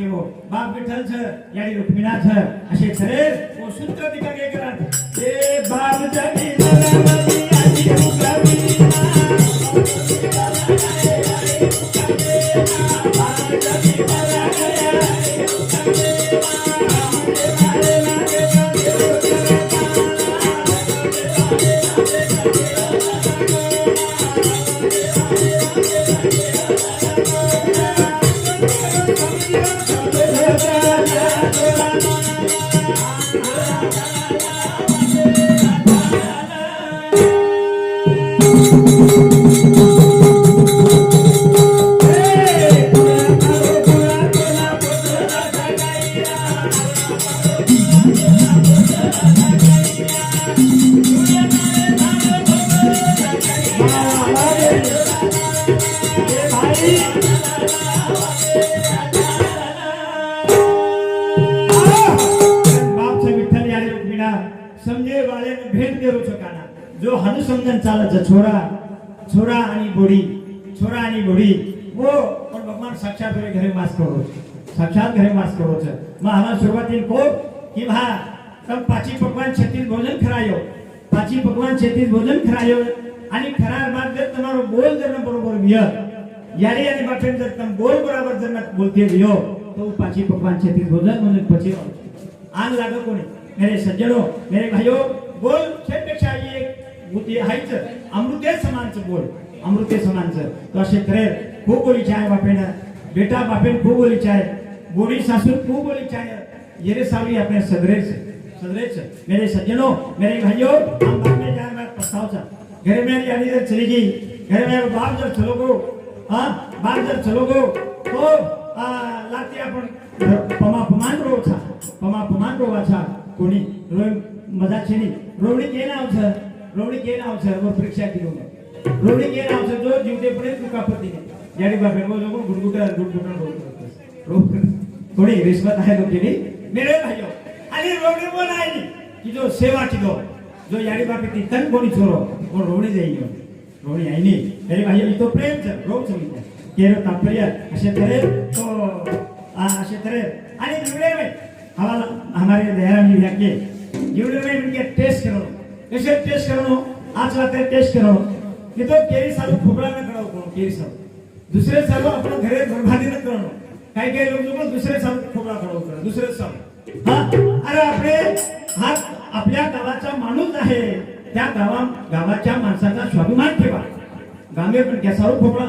के केवो बाप विठल छ यानी रुक्मिणा छ असे खरे वो सूत्र दिखा के करा Thank you. जो अनुसंधान चालत छोरा छोरा आणि बोडी छोरा आणि बोडी वो हो, पण भगवान साक्षात घरे मास करो. साक्षात घरे मास करो. मग आम्हाला सुरुवातीला को की भा पाची भगवान छत्तीस भोजन खरायो. पाची भगवान छत्तीस भोजन खरायो. आणि खरा बात जर तुम्हाला बोल जर बरोबर मिळ यारी आणि बापेन जर तुम बोल बरोबर जर बोलते रियो तो पाची भगवान छत्तीस भोजन म्हणून पची आग लागो कोणी? मेरे सज्जनो मेरे भाइयों बोलपेक्षा एक बुद्धी हायच अमृते समानचं बोल. अमृते समानचं तो असे करे खूप बोलीचे आहे बापेनं. बेटा बापेन खूप बोलीचे आहे. बोली सासू खूप बोलीचे आहे. येरे सावली अपने सदरेच. सदरेच. मेरे सज्जनों मेरे भाइयों हम बाद में जाए मैं पछताओचा घर में यानी जर चली गई. घर में बाप जर चलो गो. हाँ बाप जर चलो गो. तो आ, लाती आपण पमा पमान रो छा पमा पमान रो छा कोणी? रोय मजा छेनी. रोवडी के नाव छ रोवडी के नाव छ वो परीक्षा दिलो रोवडी के नाव छ जो जीवते पडे तुका पती याडी बापे वो जो गुडगुटा गुडगुटा रो थोडी रिश्वत आहे लोकेनी मेरे भाइयो आणि रोवडी पण आहे? की जो सेवा किलो जो याडी बापे ती तन कोणी छोरो वो रोवडी जाईयो रोवडी आहे नी. मेरे भाइयो इतो प्रेम छ रोग छ विद्या केरो तात्पर्य. असे तरे. तो. आ, असे तरे. आणि जुड़े में हमारा हमारे दयाराम जी कैसे टेस्ट आज टेस्ट तो साल कोण साल दुसरे सर्व आपण घरे बर्बादी करणं काही काही लोक पण दुसरे साल खोबरा करो करा दुसरे साल हा? अरे आपले हा आपल्या गावाचा माणूस आहे. त्या गावा गावाच्या माणसाचा स्वाभिमान ठेवा. गांगे पण कॅसावर खोबळा